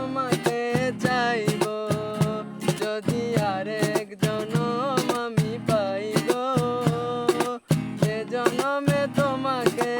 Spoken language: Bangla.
জনমাতে যাইব। যদি আরেক জনম আমি পাইব সে জনমে তোমাকে